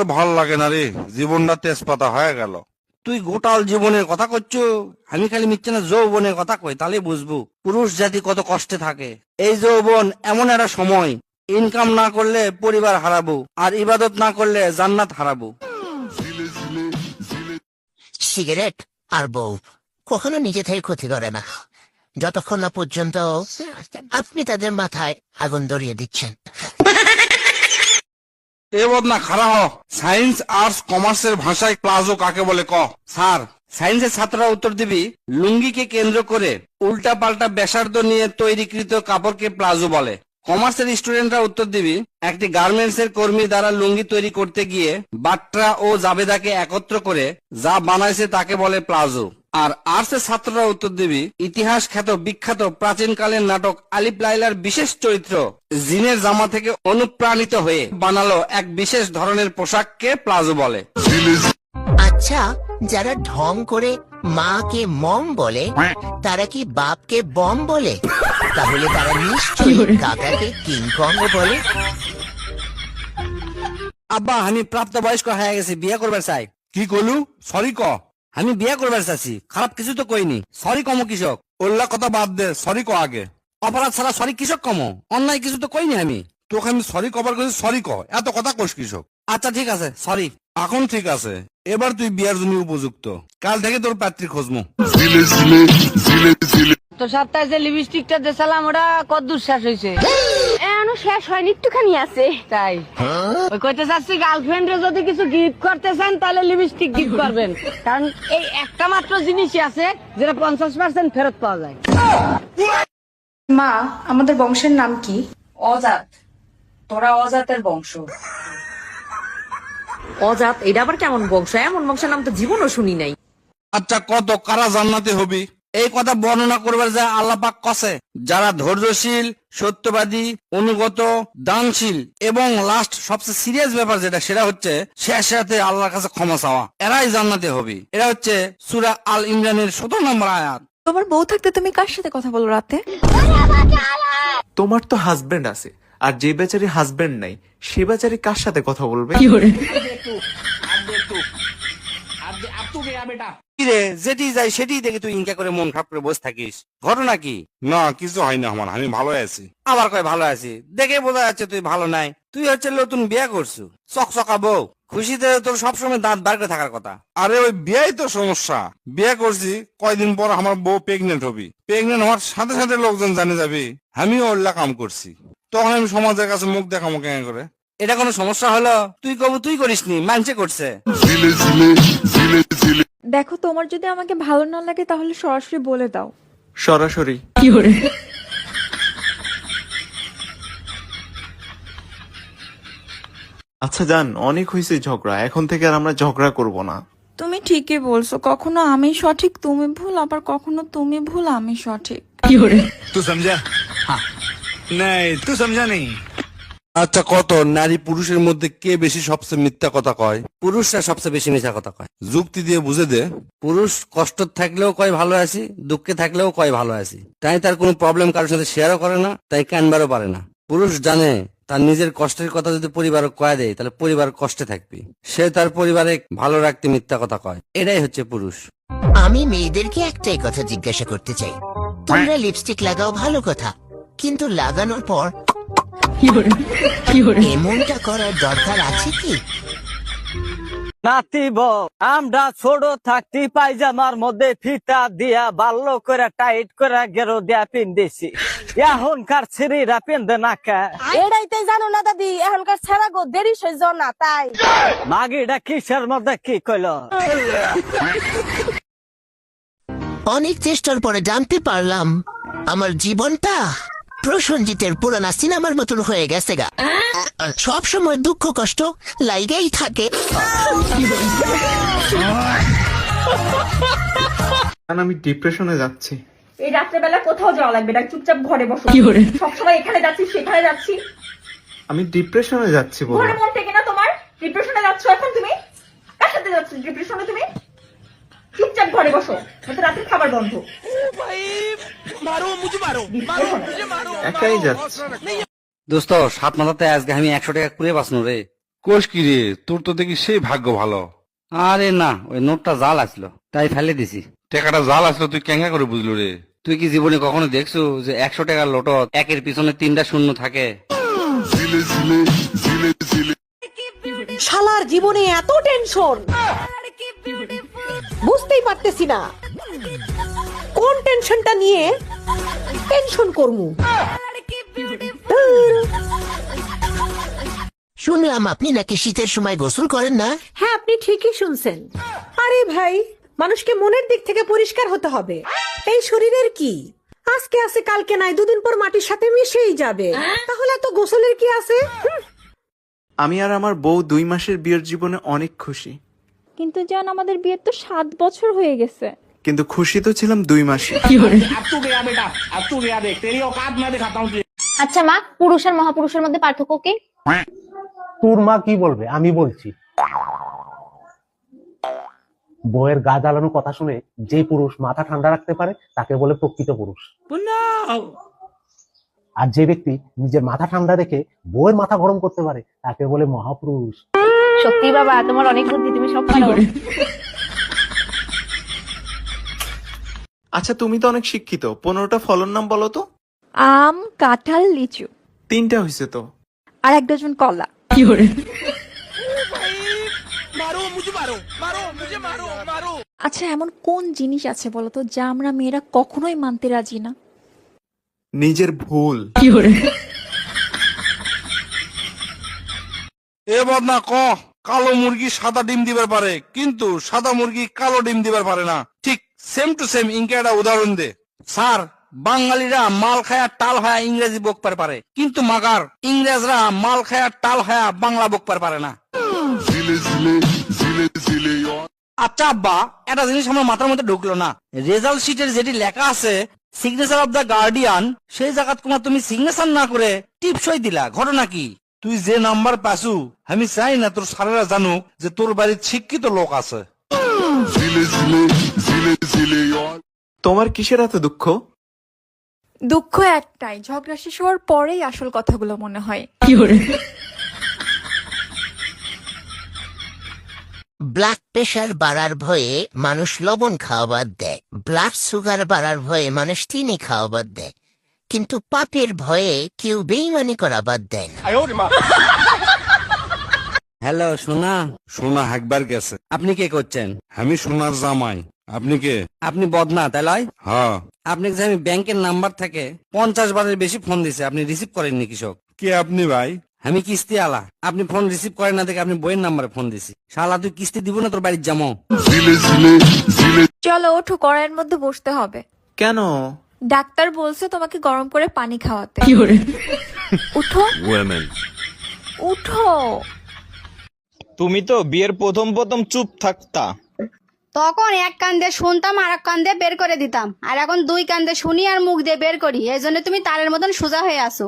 আর ভালো লাগে না রে। জীবনটা তেজপাতা হয়ে গেল। তুই গোটাল জীবনের কথা করছ আমি খালি মিথ্যে না, যৌবনের কথা কই, তাহলে বুঝব, পুরুষ জাতি কত কষ্টে থাকে। এই যৌবন এমন একটা সময় ইনকাম না করলে পরিবার হারাবো, আর ইবাদত না করলে জান্নাত হারাবো। সিগারেট আর বউ, কখনো নিজে থেকে ক্ষতি করে না। যতক্ষণ না পর্যন্ত আপনি তাদের মাথায় আগুন ধরিয়ে দিচ্ছেন। এ বদনা খারা হ। সায়েন্স আর্টস কমার্সের ভাষায় প্লাজো কাকে বলে ক? স্যার সায়েন্সের ছাত্ররা উত্তর দিবি, লুঙ্গিকে কেন্দ্র করে উল্টা পাল্টা ব্যাসার্ধ নিয়ে তৈরিকৃত কাপড়কে প্লাজো বলে। কমার্সের স্টুডেন্টরা উত্তর দিবি, একটি গার্মেন্টস এর কর্মী দ্বারা লুঙ্গি তৈরি করতে গিয়ে বাট্রা ও জাবেদাকে একত্র করে যা বানাইছে তাকে বলে প্লাজো। আর আর্টস এর ছাত্ররা উত্তর দিবি ইতিহাস খ্যাত বিখ্যাত প্রাচীনকালের নাটক আলিপ লাইলার বিশেষ চরিত্র জিনের জামা থেকে অনুপ্রাণিত হয়ে বানালো এক বিশেষ ধরনের পোশাককে প্লাজো বলে। আচ্ছা যারা ঢং করে মাকে মম বলে তারা কি বাপকে বম বলে? তাহলে তারা নিশ্চয়ই কাকাকে কিংকং বলে। আব্বা আমি প্রাপ্ত বয়স্ক হয়ে গেছি বিয়ে করবার চাই কি কলু? সরি ক। আমি বিয়ে করবার চাচ্ছি। খারাপ কিছু তো কইনি। সরি কম কৃষক। ওল্লা কথা বাদ দে সরি ক আগে। অপরাধ ছাড়া সরি কৃষক কম। অন্যায় কিছু তো কইনি আমি। তোকে আমি সরি কবার করেছি সরি ক। এত কথা কোষ কৃষক। আচ্ছা ঠিক আছে সরি এখন ঠিক আছে। এবার তুই বিয়ার জন্য উপযুক্ত। কাল থেকে তোর পাত্রী খোঁজমু। তো সপ্তাহে যে লিপস্টিকটা দেখালাম ওটা কদ্দূর শেষ হয়েছে এখনও শেষ হয়নি একটুখানি আছে। তাই? ওই কইতে চাচ্ছি গার্লফ্রেন্ডে যদি কিছু গিফট করতে চান তাহলে লিপস্টিক গিফট করবেন। কারণ এই একটা মাত্র জিনিসই আছে যেটা পঞ্চাশ পার্সেন্ট ফেরত পাওয়া যায়। মা আমাদের বংশের নাম কি? অজাত। তোরা অজাতের বংশ। অজাত এটা আবার কেমন বংশ? এমন বংশের নাম তো জীবনও শুনি নাই। আচ্ছা কত? কারা জান্নাতে হবি? এই কথা বর্ণনা করবার যায় আল্লাহ পাক কসে যারা ধৈর্যশীল সত্যবাদী অনুগত দানশীল এবং লাস্ট সবচেয়ে সিরিয়াস ব্যাপার যেটা সেটা হচ্ছে শেষ সাথে আল্লাহর কাছে ক্ষমা চাওয়া। এরাই জান্নাতে হবে। এরা হচ্ছে সুরা আল ইমরানের সতেরো নম্বর আয়াত। তোমার বউ থাকতে তুমি কার সাথে কথা বলো রাতে? তোমার তো হাজবেন্ড আছে আর যে বেচারি হাজবেন্ড নাই সে বেচারি কার সাথে কথা বলবে? কিরে যেটি যাই সেটি দেখে তুই ইনকা করে মন খারাপ করে বসে থাকিস। ঘটনা কি? না কিছু হয় না আমার আমি ভালো আছি। আবার কয় ভালো আছি? দেখে বোঝা যাচ্ছে তুই ভালো নাই। তুই হচ্ছে নতুন বিয়ে করছু। চকচকা বউ। খুশিতে তোর সবসময় দাঁত বার করে থাকার কথা। আরে ওই বিয়াই তো সমস্যা। বিয়ে করছি কয়দিন পর আমার বউ প্রেগনেন্ট হবি। প্রেগনেন্ট হওয়ার সাথে সাথে লোকজন জানে যাবে আমিও ওল্লা কাম করছি। তখন আমি সমাজের কাছে মুখ দেখামো কেন করে? এটা কোনো সমস্যা হলো? তুই কবু তুই করিসনি মানছে করছে। দেখো তোমার যদি আমাকে ভালো না লাগে তাহলে সরাসরি বলে দাও সরাসরি আচ্ছা জান অনেক হয়েছে ঝগড়া এখন থেকে আর আমরা ঝগড়া করব না তুমি ঠিকই বলছো কখনো আমি সঠিক তুমি ভুল আবার কখনো তুমি ভুল আমি সঠিক तू समझा हाँ नहीं तू समझा नहीं আচ্ছা কত? নারী পুরুষের মধ্যে কে বেশি সবচেয়ে মিথ্যা কথা কয়? পুরুষরা সবচেয়ে বেশি মিশা কথা কয়। যুক্তি দিয়ে বুঝে দে। পুরুষ কষ্ট থাকলেও কয় ভালো আছি দুঃখে থাকলেও কয় ভালো আছি। তাই তার কোনো প্রবলেম কারোর সাথে শেয়ারও করে না তাই কানবারও পারে না। পুরুষ জানে তার নিজের কষ্টের কথা যদি পরিবার কয়ে দেয় তাহলে পরিবার কষ্টে থাকবে। সে তার পরিবারে ভালো রাখতে মিথ্যা কথা কয়। এটাই হচ্ছে পুরুষ। আমি মেয়েদেরকে একটাই কথা জিজ্ঞাসা করতে চাই। তোমরা লিপস্টিক লাগাও ভালো কথা কিন্তু লাগানোর পর এমনটা করার দরকার আছে কি? নাতিব আমরা ছোট থাকতে পায়জামার মধ্যে ফিতা দিয়া ভালো করে টাইট করে গেরো দিয়া পিন্দিছি এখনকার পিন্দে জানো না দাদি এখনকার ছাড়া গো দেরি সহ্য না তাই। মাগিটা কিসের মধ্যে কি কইল? অনেক চেষ্টার পরে জানতে পারলাম আমার জীবনটা প্রসঞ্জিতের পুরানা সিনেমার মতন হয়ে গেছে গা। সব সময় দুঃখ কষ্ট লাইগেই থাকে। জান আমি ডিপ্রেশনে যাচ্ছি। এই রাত্রেবেলা কোথাও যাওয়া লাগবে না চুপচাপ ঘরে বসো। সবসময় এখানে যাচ্ছি সেখানে যাচ্ছি। আমি ডিপ্রেশনে যাচ্ছি বলো। ঘরে মন থেকে না তোমার ডিপ্রেশনে যাচ্ছ এখন তুমি? কার সাথে যাচ্ছ ডিপ্রেশনে তুমি? চুপচাপ ঘরে বসো রাতের খাবার বন্ধ একাই যাচ্ছি। দোস্ত সাত মাথাতে আজকে আমি একশো টাকা কুড়ে বাঁচনো রে। কোষ কি রে? তোর তো দেখি সেই ভাগ্য ভালো। আরে না ওই নোটটা জাল আসলো তাই ফেলে দিছি। টাকাটা জাল আসলো তুই কেঙ্গা করে বুঝলো রে? তুই কি জীবনে কখনো দেখছ যে একশো টাকার লোটত একের পিছনে তিনটা শূন্য থাকে? শালার জীবনে এত টেনশন বুঝতেই পারতেছি না। কোন টেনশনটা নিয়ে টেনশন করমু শুনলাম আপনি নাকি শীতের সময় গোসল করেন না? হ্যাঁ আপনি ঠিকই শুনছেন। আরে ভাই মানুষকে মনের দিক থেকে পরিষ্কার হতে হবে। এই শরীরের কি? আজকে আছে কালকে নাই দুদিন পর মাটির সাথে মিশেই যাবে। তাহলে তো গোসলের কি আছে? আমি আর আমার বউ দুই মাসের বিয়ের জীবনে অনেক খুশি। কিন্তু জান আমাদের বিয়ের তো সাত বছর হয়ে গেছে। কিন্তু খুশি তো ছিলাম দুই মাসে। আচ্ছা মা পুরুষ আর মহাপুরুষের মধ্যে পার্থক্য কি? তোর মা কি বলবে? আমি বলছি। বইয়ের গা জ্বালানোর কথা শুনে যে পুরুষ মাথা ঠান্ডা রাখতে পারে তাকে বলে প্রকৃত পুরুষ। আর যে ব্যক্তি নিজের মাথা ঠান্ডা রেখে বইয়ের মাথা গরম করতে পারে তাকে বলে মহাপুরুষ। সত্যি বাবা তোমার অনেক বুদ্ধি তুমি সব পারো আচ্ছা তুমি তো অনেক শিক্ষিত। পনেরোটা ফলন নাম বলো তো। আম কাঁঠাল লিচু। তিনটা হয়েছে তো। আর এক ডজন কলা। আচ্ছা এমন কোন জিনিস আছে বলতো যা আমরা মেয়েরা কখনোই মানতে রাজি না? নিজের ভুল। এ বদনা ক? কালো মুরগি সাদা ডিম দিবার পারে কিন্তু সাদা মুরগি কালো ডিম দিবার পারে না। ঠিক সেম টু সেম ইনকে একটা উদাহরণ দে। স্যার বাঙালিরা মাল খায়া টাল হয়া ইংরেজি বকপার পারে। কিন্তু মাগার ইংরেজরা মাল খায়া টাল হয়া বাংলা বকপার পারে না। আচ্ছা আব্বা একটা জিনিস আমার মাথার মধ্যে ঢুকলো না। রেজাল্ট শিটের যেটি লেখা আছে সিগনেচার অফ দ্য গার্ডিয়ান সেই জায়গা তোমার তুমি সিগনেচার না করে টিপসই দিলা। ঘটনা কি? তুই যে নাম্বার পাসু আমি চাই না তোর সারেরা জানুক যে তোর বাড়ির শিক্ষিত লোক আছে। তোমার কিসের এত দুঃখ? দুঃখ একটাই ঝগড়া শেষ হওয়ার পরেই আসল কথাগুলো মনে হয়। ব্লাড প্রেশার বাড়ার ভয়ে মানুষ লবণ খাওয়া বাদ দেয়। ব্লাড সুগার বাড়ার ভয়ে মানুষ চিনি খাওয়া বাদ দেয়। কিন্তু পাপের ভয়ে কেউ বেইমানি করা বাদ দেয় না। হ্যালো সোনা। সোনা একবার গেছে। আপনি কে করছেন? আমি সোনার জামাই। আপনি কে? আপনি বদনা তাই লয়? হ্যাঁ। আপনাকে যে আমি ব্যাংকের নাম্বার থেকে পঞ্চাশ বারের বেশি ফোন দিছে আপনি রিসিভ করেননি কৃষক। কে আপনি ভাই? আমি কিস্তি আলা আপনি ফোন রিসিভ করেন না দেখে আপনি বইয়ের নাম্বারে ফোন দিছি শালা তুই কিস্তি দিব না তোর বাড়ির জামো চলো ওঠো কড়াইয়ের মধ্যে বসতে হবে। কেন? ডাক্তার বলছে তোমাকে গরম করে পানি খাওয়াতে। উঠো। উঠো। তুমি তো বিয়ের প্রথম প্রথম চুপ থাকতা। তখন এক কান্দে শুনতাম, আর এক কান্দে বের করে দিতাম। আর এখন দুই কান্দে শুনি আর মুখ দিয়ে বের করি। এই জন্য তুমি তারের মতন সোজা হয়ে আসো